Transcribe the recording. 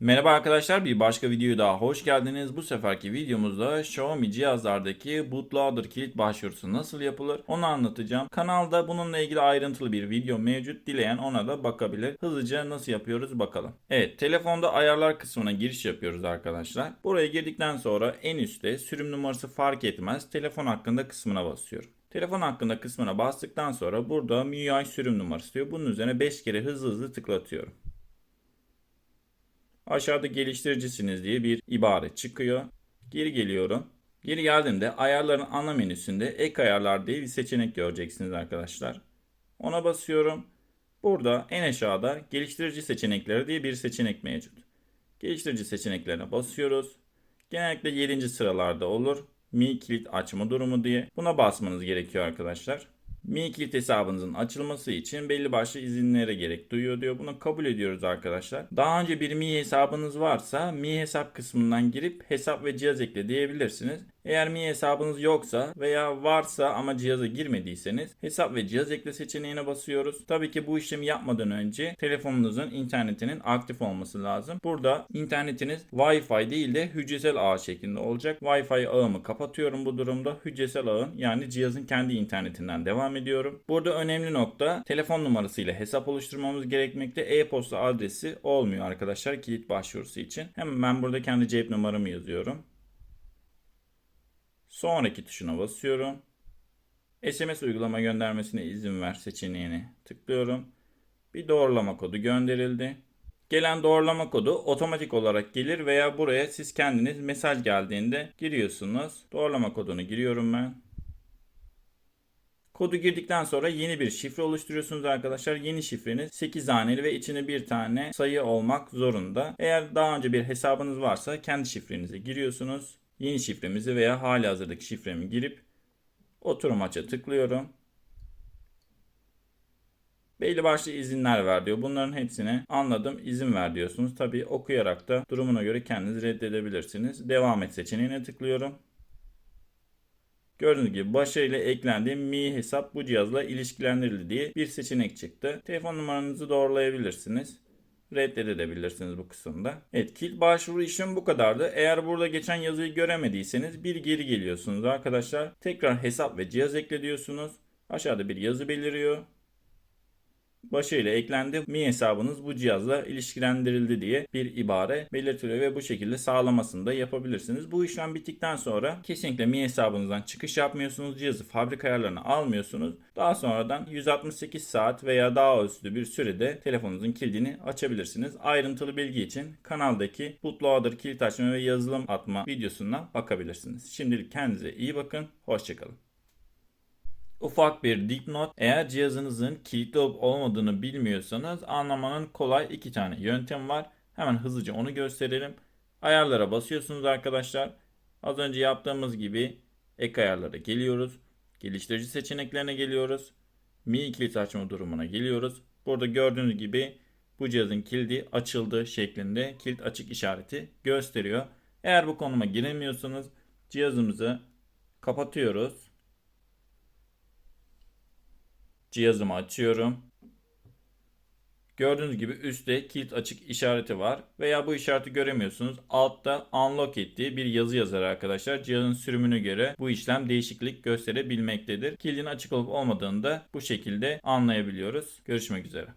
Merhaba arkadaşlar bir başka videoya daha hoş geldiniz. Bu seferki videomuzda Xiaomi cihazlardaki bootloader kilit başvurusu nasıl yapılır onu anlatacağım. Kanalda bununla ilgili ayrıntılı bir video mevcut. Dileyen ona da bakabilir. Hızlıca nasıl yapıyoruz bakalım. Evet telefonda ayarlar kısmına giriş yapıyoruz arkadaşlar. Buraya girdikten sonra en üstte sürüm numarası fark etmez telefon hakkında kısmına basıyorum. Telefon hakkında kısmına bastıktan sonra burada MIUI sürüm numarası diyor. Bunun üzerine 5 kere hızlı hızlı tıklatıyorum. Aşağıda geliştiricisiniz diye bir ibare çıkıyor. Geri geliyorum. Geri geldiğimde ayarların ana menüsünde ek ayarlar diye bir seçenek göreceksiniz arkadaşlar. Ona basıyorum. Burada en aşağıda geliştirici seçenekleri diye bir seçenek mevcut. Geliştirici seçeneklerine basıyoruz. Genellikle 7. sıralarda olur. Mi kilit açma durumu diye. Buna basmanız gerekiyor arkadaşlar. Mi kilit hesabınızın açılması için belli başlı izinlere gerek duyuyor diyor. Bunu kabul ediyoruz arkadaşlar. Daha önce bir Mi hesabınız varsa Mi hesap kısmından girip hesap ve cihaz ekle diyebilirsiniz. Eğer Mi hesabınız yoksa veya varsa ama cihaza girmediyseniz hesap ve cihaz ekle seçeneğine basıyoruz. Tabii ki bu işlemi yapmadan önce telefonunuzun internetinin aktif olması lazım. Burada internetiniz Wi-Fi değil de hücresel ağ şeklinde olacak. Wi-Fi ağımı kapatıyorum bu durumda. Hücresel ağın yani cihazın kendi internetinden devam ediyorum. Burada önemli nokta telefon numarasıyla hesap oluşturmamız gerekmekte. E-posta adresi olmuyor arkadaşlar kilit başvurusu için. Hemen ben burada kendi cep numaramı yazıyorum. Sonraki tuşuna basıyorum. SMS uygulama göndermesine izin ver seçeneğine tıklıyorum. Bir doğrulama kodu gönderildi. Gelen doğrulama kodu otomatik olarak gelir veya buraya siz kendiniz mesaj geldiğinde giriyorsunuz. Doğrulama kodunu giriyorum ben. Kodu girdikten sonra yeni bir şifre oluşturuyorsunuz arkadaşlar. Yeni şifreniz 8 haneli ve içine bir tane sayı olmak zorunda. Eğer daha önce bir hesabınız varsa kendi şifrenize giriyorsunuz. Yeni şifremizi veya hali hazırdaki şifremi girip oturum aça tıklıyorum. Belli başlı izinler ver diyor. Bunların hepsine anladım izin ver diyorsunuz. Tabii okuyarak da durumuna göre kendiniz reddedebilirsiniz. Devam et seçeneğine tıklıyorum. Gördüğünüz gibi başarıyla eklendi Mi hesap bu cihazla ilişkilendirildi diye bir seçenek çıktı. Telefon numaranızı doğrulayabilirsiniz. Reddedebilirsiniz bu kısımda. Evet kilit başvuru işlemi bu kadardı. Eğer burada geçen yazıyı göremediyseniz bir geri geliyorsunuz arkadaşlar. Tekrar hesap ve cihaz ekle diyorsunuz. Aşağıda bir yazı beliriyor başarıyla eklendi. Mi hesabınız bu cihazla ilişkilendirildi diye bir ibare belirtiliyor ve bu şekilde sağlamasını da yapabilirsiniz. Bu işlem bittikten sonra kesinlikle Mi hesabınızdan çıkış yapmıyorsunuz. Cihazı fabrika ayarlarına almıyorsunuz. Daha sonradan 168 saat veya daha üstü bir sürede telefonunuzun kilidini açabilirsiniz. Ayrıntılı bilgi için kanaldaki bootloader kilit açma ve yazılım atma videosuna bakabilirsiniz. Şimdilik kendinize iyi bakın. Hoşçakalın. Ufak bir dipnot. Eğer cihazınızın kilitli olup olmadığını bilmiyorsanız anlamanın kolay iki tane yöntem var. Hemen hızlıca onu gösterelim. Ayarlara basıyorsunuz arkadaşlar. Az önce yaptığımız gibi ek ayarlara geliyoruz. Geliştirici seçeneklerine geliyoruz. Mi kilit açma durumuna geliyoruz. Burada gördüğünüz gibi bu cihazın kilidi açıldı şeklinde kilit açık işareti gösteriyor. Eğer bu konuma giremiyorsanız cihazımızı kapatıyoruz. Cihazımı açıyorum. Gördüğünüz gibi üstte kilit açık işareti var. Veya bu işareti göremiyorsunuz. Altta unlock ettiği bir yazı yazar arkadaşlar. Cihazın sürümüne göre bu işlem değişiklik gösterebilmektedir. Kilidin açık olup olmadığını da bu şekilde anlayabiliyoruz. Görüşmek üzere.